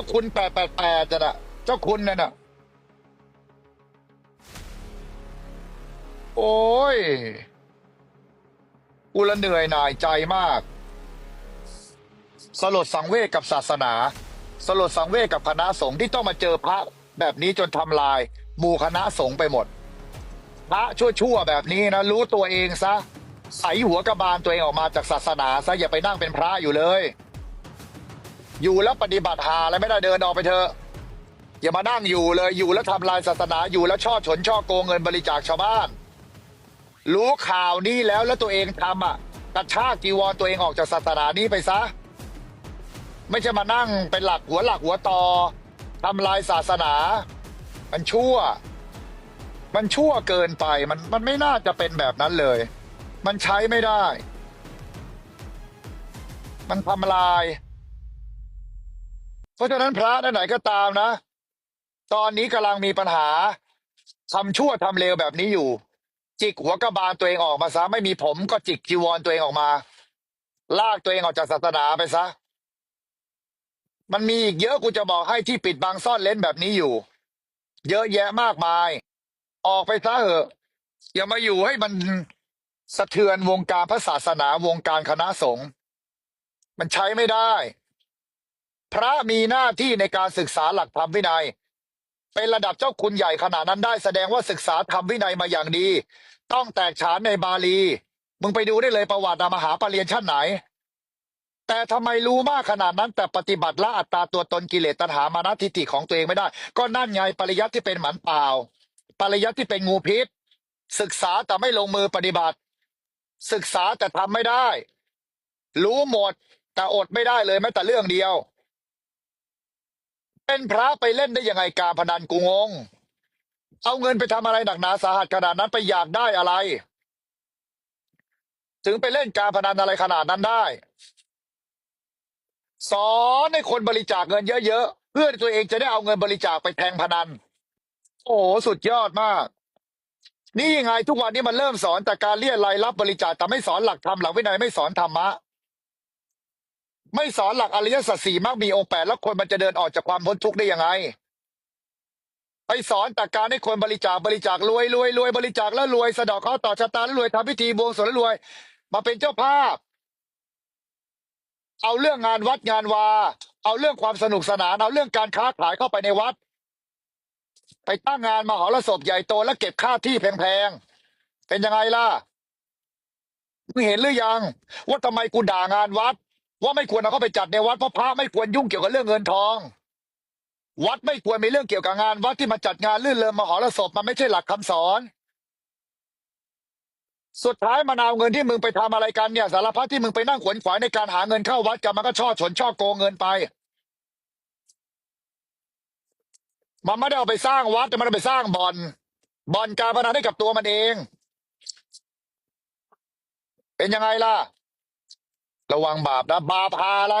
าคุณแปดแปดแปดจะน่ะ เจ้าคุณนั่นน่ะ โอ้ยกูละเหนื่อยหน่ายใจมาก สลดสังเวชกับศาสนา สลดสังเวชกับคณะสงฆ์ที่ต้องมาเจอพระแบบนี้จนทำลาย หมู่คณะสงฆ์ไปหมด พระชั่วๆแบบนี้นะ รู้ตัวเองซะใส่หัวกระบาลตัวเองออกมาจากศาสนาซะอย่าไปนั่งเป็นพระอยู่เลย อยู่แล้วปฏิบัติหาอะไรไม่ได้เดินออกไปเถอะอย่ามานั่งอยู่เลยอยู่แล้วทำลายศาสนาอยู่แล้วช่อฉนช่อโกงเงินบริจาคชาวบ้าน รู้ข่าวนี้แล้วแล้วตัวเองทำอะกระชากจีวรตัวเองออกจากศาสนานี้ไปซะ ไม่ใช่มานั่งเป็นหลักหัวหลักหัวตอทำลายศาสนา มันชั่ว มันชั่วเกินไปมันมันไม่น่าจะเป็นแบบนั้นเลย มันใช้ไม่ได้ มันทำลาย เพราะฉะนั้นพระไหนก็ตามนะ ตอนนี้กำลังมีปัญหาทำชั่วทำเลวแบบนี้อยู่ จิกหัวกระบาลตัวเองออกมาซะไม่มีผมก็จิกจีวรตัวเองออกมา ลากตัวเองออกจากศาสนาไปซะ มันมีอีกเยอะกูจะบอกให้ที่ปิดบังซ่อนเล้นแบบนี้อยู่ เยอะแยะมากมาย ออกไปซะเหอะ อย่ามาอยู่ให้มันสะเทือนวงการพระศาสนาวงการคณะสงฆ์มันใช้ไม่ได้ พระมีหน้าที่ในการศึกษาหลักธรรมวินัย เป็นระดับเจ้าคุณใหญ่ขนาดนั้นได้แสดงว่าศึกษาธรรมวินัยมาอย่างดี ต้องแตกฉานในบาลี มึงไปดูได้เลยประวัติมหาปรริญญาชั้นไหน แต่ทำไมรู้มากขนาดนั้น แต่ปฏิบัติละอัตตาตัวตนกิเลสตัณหามานะทิฏฐิของตัวเองไม่ได้ ก็นั่นไงปริยัติที่เป็นหมันเปล่า ปริยัติที่เป็นงูพิษ ศึกษาแต่ไม่ลงมือปฏิบัติ ศึกษาแต่ทำไม่ได้ รู้หมดแต่อดไม่ได้เลยแม้แต่เรื่องเดียว เป็นพระไปเล่นได้ยังไงการพนันกูงง เอาเงินไปทำอะไรหนักหนาสาหัสขนาดนั้นไปอยากได้อะไร ถึงไปเล่นการพนันอะไรขนาดนั้นได้ สอนให้คนบริจาคเงินเยอะๆเพื่อตัวเองจะได้เอาเงินบริจาคไปแทงพนัน โอ้สุดยอดมาก นี่ยังไงทุกวันนี้มันเริ่มสอนแต่การเรียรายรับบริจาคแต่ไม่สอนหลักธรรมหลักวินัยไม่สอนธรรมะ ไม่สอนหลักอริยสัจสี่มักมีองค์แปดแล้วคนมันจะเดินออกจากความพ้นทุกข์ได้ยังไง ไปสอนแต่การให้คนบริจาคบริจาครวยรวยรวยบริจาคแล้วรวยสะดอกเคราะห์ต่อชะตาแล้วรวยทำพิธีบวงสรวงแล้วรวย มาเป็นเจ้าภาพ เอาเรื่องงานวัดงานวา เอาเรื่องความสนุกสนานเอาเรื่องการค้าขายเข้าไปในวัด ไปตั้งงานมาหอรสพใหญ่โตแล้วเก็บค่าที่แพงๆเป็นยังไงล่ะมึงเห็นหรือยัง ว่าทำไมกูด่างานวัด ว่าไม่ควรเอาเข้าไปจัดในวัดเพราะพระไม่ควรยุ่งเกี่ยวกับเรื่องเงินทอง วัดไม่ควรมีเรื่องเกี่ยวกับงาน วัดที่มาจัดงานลื่นเริงมหรสพมันไม่ใช่หลักคำสอน สุดท้ายมันเอาเงินที่มึงไปทำอะไรกันเนี่ยสารพัดที่มึงไปนั่งขวนขวายในการหาเงินเข้าวัดกันมันก็ช่อฉนช่อโกงเงินไป มันไม่ได้เอาไปสร้างวัดแต่มันเอาไปสร้างบ่อนบ่อนการพนันให้กับตัวมันเอง เป็นยังไงล่ะ ระวังบาปนะ บาปหาอะไร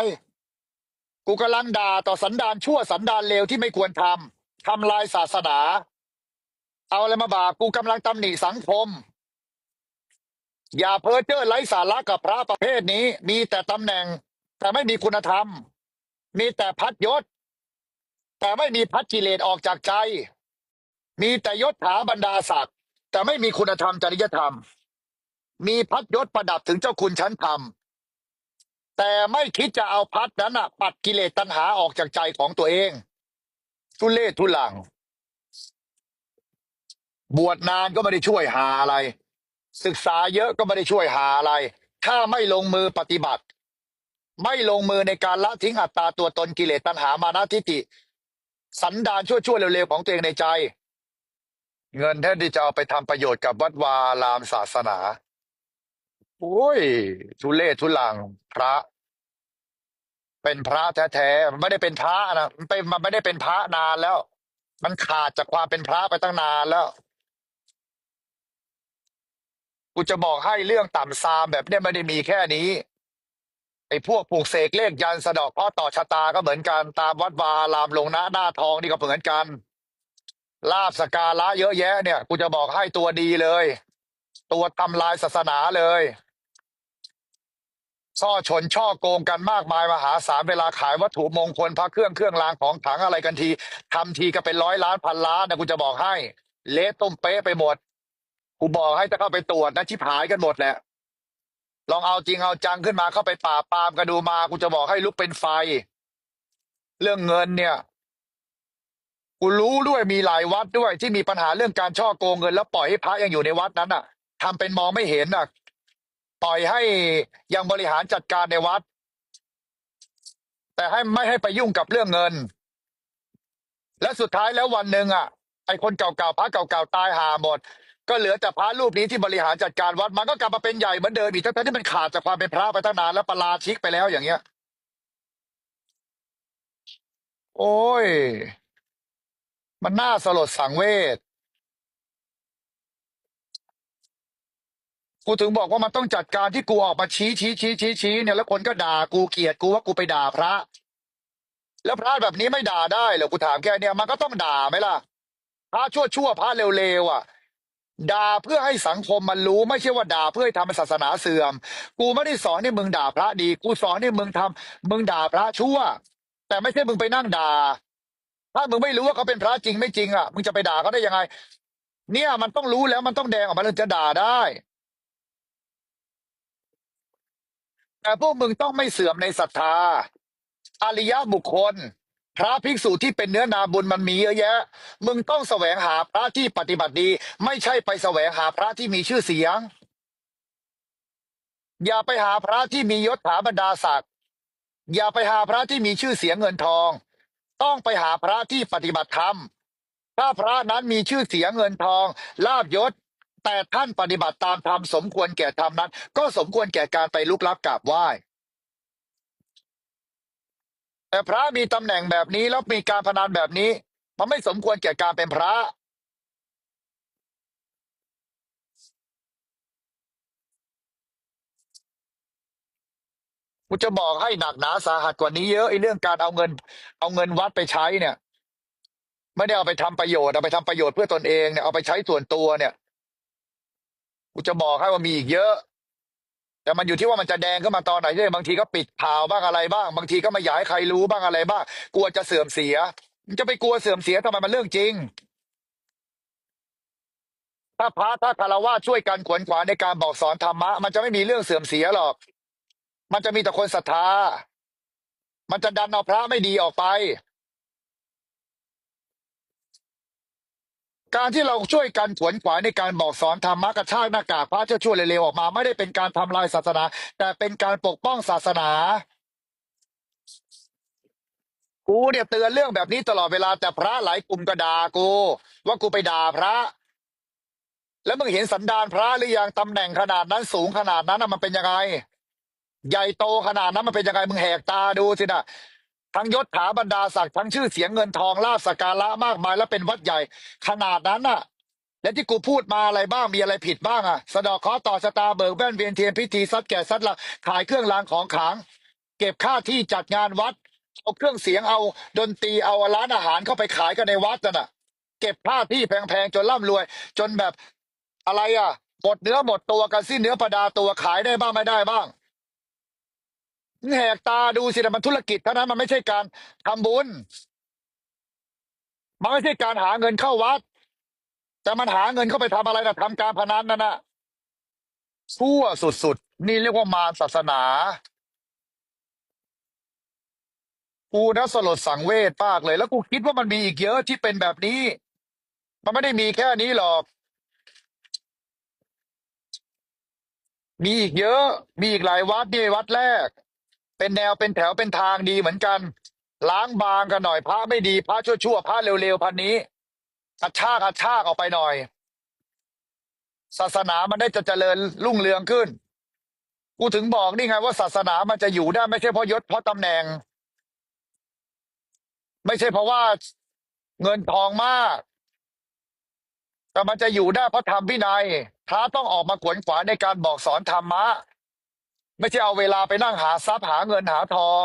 กูกำลังด่าต่อสันดานชั่วสันดานเลวที่ไม่ควรทำทำลายศาสนา เอาอะไรมาบาปกูกำลังตำหนิสังคม อย่าเพ้อเจ้อไร้สาระกับพระประเภทนี้ มีแต่ตำแหน่ง แต่ไม่มีคุณธรรม มีแต่พัดยศ แต่ไม่มีพัดกิเลสออกจากใจ มีแต่ยศถาบรรดาศักดิ์แต่ไม่มีคุณธรรมจริยธรรม มีพัดยศประดับถึงเจ้าคุณชั้นธรรม แต่ไม่คิดจะเอาพัดนั้นอะปัดกิเลสตัณหาออกจากใจของตัวเอง ทุเลศทุลัง บวชนานก็ไม่ได้ช่วยหาอะไร ศึกษาเยอะก็ไม่ได้ช่วยหาอะไร ถ้าไม่ลงมือปฏิบัติ ไม่ลงมือในการละทิ้งอัตตาตัวตนกิเลสตัณหามานะทิฏฐิสันดานชั่วๆเร็วๆของตัวเองในใจ เงินแทนที่จะเอาไปทำประโยชน์กับวัดวาอารามศาสนา โอ้ย ทุเลศทุลังพระ เป็นพระแท้ๆมันไม่ได้เป็นพระนะมันเป็นมันไม่ได้เป็นพระนานแล้ว มันขาดจากความเป็นพระไปตั้งนานแล้วกูจะบอกให้เรื่องต่ำซามแบบเนี้ยไม่ได้มีแค่นี้ไอ้พวกปลูกเสกเลขยันสะดอกข้อต่อชะตาก็เหมือนกันตามวัดวาอารามลงนะหน้าทองนี่ก็เหมือนกันลาบสกการะเยอะแยะเนี่ย กูจะบอกให้ตัวดีเลย ตัวทำลายศาสนาเลย ช่อชนช่อโกงกันมากมายมหาศาลเวลาขายวัตถุมงคลพระเครื่องเครื่องรางของขลังอะไรกันทีทำทีก็เป็นร้อยล้านพันล้านนะกูจะบอกให้ เละต้มเป๊ะไปหมดกูบอกให้จะเข้าไปตรวจนะชิบหายกันหมดแหละลองเอาจริงเอาจังขึ้นมาเข้าไปป่าปามกันดูมากูจะบอกให้ลุกเป็นไฟ เรื่องเงินเนี่ยกูรู้ด้วยมีหลายวัดด้วยที่มีปัญหาเรื่องการช่อโกงเงิน แล้วปล่อยให้พระยังอยู่ในวัดนั้นน่ะทำเป็นมองไม่เห็นน่ะ ปล่อยให้ยังบริหารจัดการในวัด แต่ให้ไม่ให้ไปยุ่งกับเรื่องเงิน และสุดท้ายแล้ววันหนึ่งอะไอคนเก่าๆพระเก่าๆตายหาหมด ก็เหลือแต่พระรูปนี้ที่บริหารจัดการวัดมันก็กลับมาเป็นใหญ่เหมือนเดิมอีกทั้งๆที่มันขาดจากความเป็นพระไปตั้งนานแล้วประหลาชิกไปแล้วอย่างเงี้ย โอ้ย มันน่าสลดสังเวช กูถึงบอกว่ามันต้องจัดการที่กูออกมาชี้ชี้ชี้ชี้ชี้เนี่ยแล้วคนก็ด่ากูเกลียดกูว่ากูไปด่าพระ แล้วพระแบบนี้ไม่ด่าได้เหรอกูถามแค่เนี่ยมันก็ต้องด่าไหมล่ะพระชั่วชั่วพระเร็วๆอะด่าเพื่อให้สังคมมันรู้ไม่ใช่ว่าด่าเพื่อให้ทำให้ศาสนาเสื่อม กูไม่ได้สอนให้มึงด่าพระดี กูสอนให้มึงทำมึงด่าพระชั่ว แต่ไม่ใช่มึงไปนั่งด่า ถ้ามึงไม่รู้ว่าเขาเป็นพระจริงไม่จริงอะมึงจะไปด่าเขาได้ยังไง เนี่ยมันต้องรู้แล้วมันต้องแดงออกมาแล้วจะด่าได้ แต่พวกมึงต้องไม่เสื่อมในศรัทธาอริยบุคคล พระภิกษุที่เป็นเนื้อนาบุญมันมีเยอะแยะ มึงต้องแสวงหาพระที่ปฏิบัติดี ไม่ใช่ไปแสวงหาพระที่มีชื่อเสียง อย่าไปหาพระที่มียศถาบรรดาศักดิ์อย่าไปหาพระที่มีชื่อเสียงเงินทอง ต้องไปหาพระที่ปฏิบัติธรรม ถ้าพระนั้นมีชื่อเสียงเงินทองลาบยศ แต่ท่านปฏิบัติตามธรรมสมควรแก่ธรรมนั้น ก็สมควรแก่การไปลุกลับกราบไหว้แต่พระมีตำแหน่งแบบนี้แล้วมีการพนันแบบนี้ มันไม่สมควรแก่การเป็นพระ กูจะบอกให้หนักหนาสาหัสกว่านี้เยอะไอ้เรื่องการเอาเงิน เอาเงินวัดไปใช้เนี่ย ไม่ได้เอาไปทำประโยชน์เอาไปทำประโยชน์เพื่อตนเองเนี่ยเอาไปใช้ส่วนตัวเนี่ย กูจะบอกให้ว่ามีอีกเยอะ แต่มันอยู่ที่ว่ามันจะแดงขึ้นมาตอนไหนเนี่ยบางทีก็ปิดข่าวบ้างอะไรบ้าง บางทีก็ไม่อยากให้ใครรู้บ้างอะไรบ้าง กลัวจะเสื่อมเสีย จะไปกลัวเสื่อมเสียทำไมมันเรื่องจริง ถ้าพระถ้าคารวะช่วยกันขวนขวายในการบอกสอนธรรมะ มันจะไม่มีเรื่องเสื่อมเสียหรอก มันจะมีแต่คนศรัทธา มันจะดันเอาพระไม่ดีออกไป การที่เราช่วยกันขวนขวายในการบอกสอนธรรมะกระชากหน้ากากพระเจ้าช่วยเร็วๆออกมา ไม่ได้เป็นการทำลายศาสนา แต่เป็นการปกป้องศาสนา กูเนี่ยเตือนเรื่องแบบนี้ตลอดเวลาแต่พระหลายกลุ่มก็ด่ากู ว่ากูไปด่าพระ แล้วมึงเห็นสันดานพระหรือยังตำแหน่งขนาดนั้นสูงขนาดนั้นมันเป็นยังไง ใหญ่โตขนาดนั้นมันเป็นยังไงมึงแหกตาดูสินะ ทั้งยศถาบรรดาศักดิ์ทั้งชื่อเสียงเงินทองลาภสัการะมากมายแล้วเป็นวัดใหญ่ ขนาดนั้นน่ะ และที่กูพูดมาอะไรบ้างมีอะไรผิดบ้างอะ สะดอกคอต่อชะตาเบิกแว่นเวียนเทียนพิธีซัดแก่ซัดละขายเครื่องรางของขลัง เก็บค่าที่จัดงานวัด เอาเครื่องเสียงเอาดนตรีเอาร้านอาหารเข้าไปขายกันในวัดน่ะ เก็บค่าที่แพงๆจนร่ำรวย จนแบบอะไรอะหมดเนื้อหมดตัวกันสิ้นเนื้อประดาตัวขายได้บ้างไม่ได้บ้าง แหกตาดูสินะมันธุรกิจเท่านั้นมันไม่ใช่การทำบุญ มันไม่ใช่การหาเงินเข้าวัด แต่มันหาเงินเข้าไปทำอะไรนะทำการพนันนั่นน่ะชั่วสุดๆ นี่เรียกว่ามารศาสนากูนะสลดสังเวชมากเลย แล้วกูคิดว่ามันมีอีกเยอะที่เป็นแบบนี้ มันไม่ได้มีแค่นี้หรอก มีอีกเยอะ มีอีกหลายวัดนี่วัดแรก เป็นแนวเป็นแถวเป็นทางดีเหมือนกัน ล้างบางกันหน่อยพระไม่ดีพระชั่วๆพระเร็วๆพันนี้กระชากกระชากออกไปหน่อย ศาสนามันได้จะเจริญรุ่งเรืองขึ้น กูถึงบอกนี่ไงว่าศาสนามันจะอยู่ได้ไม่ใช่เพราะยศเพราะตำแหน่ง ไม่ใช่เพราะว่าเงินทองมาก แต่มันจะอยู่ได้เพราะธรรมวินัยพระต้องออกมาขวนขวายในการบอกสอนธรรมะ ไม่ใช่เอาเวลาไปนั่งหาทรัพย์หาเงินหาทอง